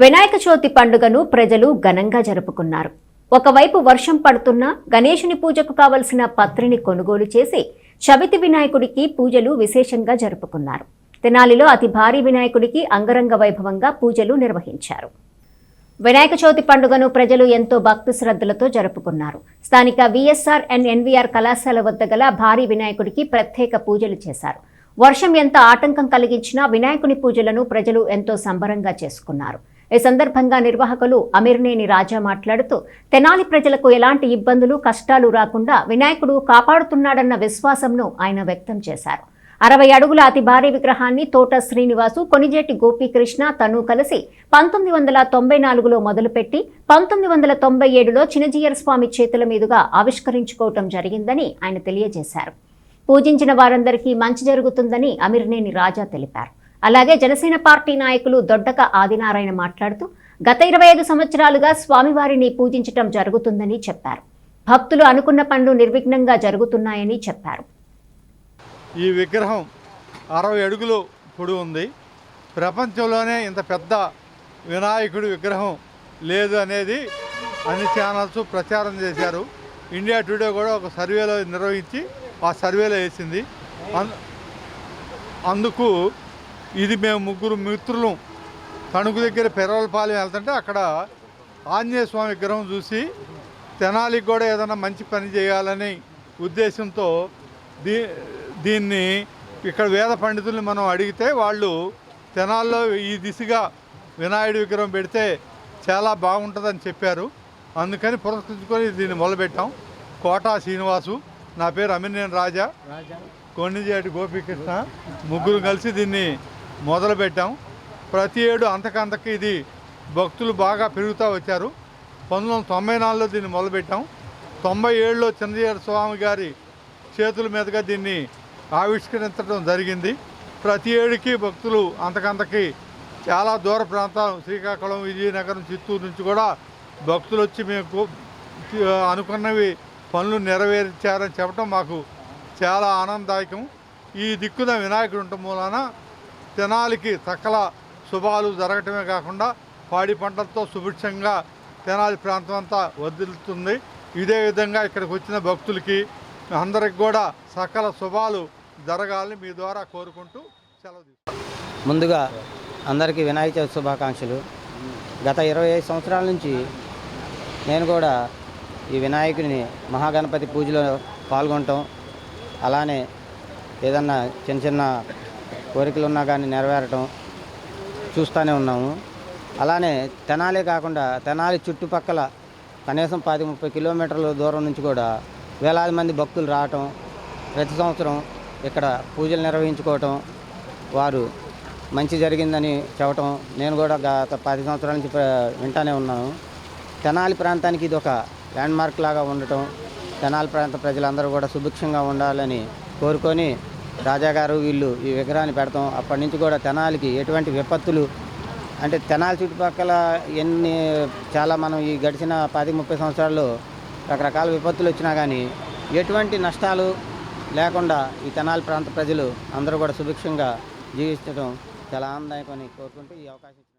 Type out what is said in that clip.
వినాయక చవితి పండుగను ప్రజలు ఘనంగా జరుపుకున్నారు. ఒకవైపు వర్షం పడుతున్నా గణేశుని పూజకు కావలసిన పత్రిని కొనుగోలు చేసి చవితి వినాయకుడికి పూజలు విశేషంగా జరుపుకున్నారు. తెనాలిలో అతి భారీ వినాయకుడికి అంగరంగ వైభవంగా పూజలు నిర్వహించారు. వినాయక చవితి పండుగను ప్రజలు ఎంతో భక్తి శ్రద్ధలతో జరుపుకున్నారు. స్థానిక విఎస్ఆర్ అండ్ ఎన్వీఆర్ కళాశాల వద్ద గల భారీ వినాయకుడికి ప్రత్యేక పూజలు చేశారు. వర్షం ఎంత ఆటంకం కలిగించినా వినాయకుని పూజలను ప్రజలు ఎంతో సంబరంగా చేసుకున్నారు. ఈ సందర్భంగా నిర్వాహకులు అమీర్నేని రాజా మాట్లాడుతూ తెనాలి ప్రజలకు ఎలాంటి ఇబ్బందులు కష్టాలు రాకుండా వినాయకుడు కాపాడుతున్నాడన్న విశ్వాసంను ఆయన వ్యక్తం చేశారు. అరవై అడుగుల అతి భారీ విగ్రహాన్ని తోట శ్రీనివాసు కొనిజేటి గోపీకృష్ణ తను కలిసి పంతొమ్మిది వందల తొంభై నాలుగులో మొదలుపెట్టి పంతొమ్మిది వందల తొంభై ఏడులో చినజీయర్ స్వామి చేతుల మీదుగా ఆవిష్కరించుకోవటం జరిగిందని ఆయన తెలియజేశారు. పూజించిన వారందరికీ మంచి జరుగుతుందని అమిర్నేని రాజా తెలిపారు. అలాగే జనసేన పార్టీ నాయకులు దొడ్డక ఆదినారాయణ మాట్లాడుతూ గత ఇరవై ఐదు సంవత్సరాలుగా స్వామివారిని పూజించటం జరుగుతుందని చెప్పారు. భక్తులు అనుకున్న పనులు నిర్విఘ్నంగా జరుగుతున్నాయని చెప్పారు. ఈ విగ్రహం అరవై అడుగులు పొడి ఉంది. ప్రపంచంలోనే ఇంత పెద్ద వినాయకుడి విగ్రహం లేదు అనేది అన్ని ఛానల్స్ ప్రచారం చేశారు. ఇండియా టుడే కూడా ఒక సర్వేలో నిర్వహించి ఆ సర్వేలో వేసింది. అందుకు ఇది మేము ముగ్గురు మిత్రులు. తణుకు దగ్గర పెరవలపాలెం వెళ్తుంటే అక్కడ ఆంజనేయ స్వామి విగ్రహం చూసి తెనాలికి కూడా ఏదైనా మంచి పని చేయాలని ఉద్దేశంతో దీ దీన్ని ఇక్కడ వేద పండితుల్ని మనం అడిగితే వాళ్ళు తెనాల్లో ఈ దిశగా వినాయుడి విగ్రహం పెడితే చాలా బాగుంటుందని చెప్పారు. అందుకని పురస్కరించుకొని దీన్ని మొదలుపెట్టాం. కోటా శ్రీనివాసు నా పేరు అమినేని రాజా. కొన్నిజేటి గోపీకృష్ణ ముగ్గురు కలిసి దీన్ని మొదలుపెట్టాం. ప్రతి ఏడు అంతకంతకి ఇది భక్తులు బాగా పెరుగుతూ వచ్చారు. పంతొమ్మిది వందల తొంభై నాలుగులో దీన్ని మొదలుపెట్టాం. తొంభై ఏడులో చంద్రశేఖర స్వామి గారి చేతుల మీదుగా దీన్ని ఆవిష్కరించడం జరిగింది. ప్రతి ఏడుకి భక్తులు అంతకంతకి చాలా దూర ప్రాంతాలు శ్రీకాకుళం విజయనగరం చిత్తూరు నుంచి కూడా భక్తులు వచ్చి మేము అనుకున్నవి పనులు నెరవేర్చారని చెప్పడం మాకు చాలా ఆనందదాయకం. ఈ దిక్కున వినాయకుడు ఉండటం మూలాన తెనాలికి సకల శుభాలు జరగటమే కాకుండా పాడి పంటలతో సుభిక్షంగా తెనాలి ప్రాంతం అంతా వదులుతుంది. ఇదే విధంగా ఇక్కడికి వచ్చిన భక్తులకి అందరికి కూడా సకల శుభాలు జరగాలని మీ ద్వారా కోరుకుంటూ సెలవు ముందుగా అందరికీ వినాయక చవితి శుభాకాంక్షలు. గత ఇరవై ఐదు సంవత్సరాల నుంచి నేను కూడా ఈ వినాయకుడిని మహాగణపతి పూజలో పాల్గొనటం అలానే ఏదన్నా చిన్న చిన్న కోరికలు ఉన్నా కానీ నెరవేరటం చూస్తూనే ఉన్నాము. అలానే తెనాలి కాకుండా తెనాలి చుట్టుపక్కల కనీసం పది ముప్పై కిలోమీటర్ల దూరం నుంచి కూడా వేలాది మంది భక్తులు రావటం ప్రతి సంవత్సరం ఇక్కడ పూజలు నిర్వహించుకోవటం వారు మంచి జరిగిందని చెప్పటం నేను కూడా గత పది సంవత్సరాల నుంచి వింటానే ఉన్నాను. తెనాలి ప్రాంతానికి ఇది ఒక ల్యాండ్మార్క్ లాగా ఉండటం తెనాలి ప్రాంత ప్రజలందరూ కూడా సుభిక్షంగా ఉండాలని కోరుకొని రాజా గారు వీళ్ళు ఈ విగ్రహాన్ని పెడతాం. అప్పటి నుంచి కూడా తెనాలికి ఎటువంటి విపత్తులు అంటే తెనాలి చుట్టుపక్కల ఎన్ని చాలా మనం ఈ గడిచిన పది ముప్పై సంవత్సరాల్లో రకరకాల విపత్తులు వచ్చినా కానీ ఎటువంటి నష్టాలు లేకుండా ఈ తెనాలి ప్రాంత ప్రజలు అందరూ కూడా సుభిక్షంగా జీవించడం చాలా ఆనందాయకమని కోరుకుంటూ ఈ అవకాశం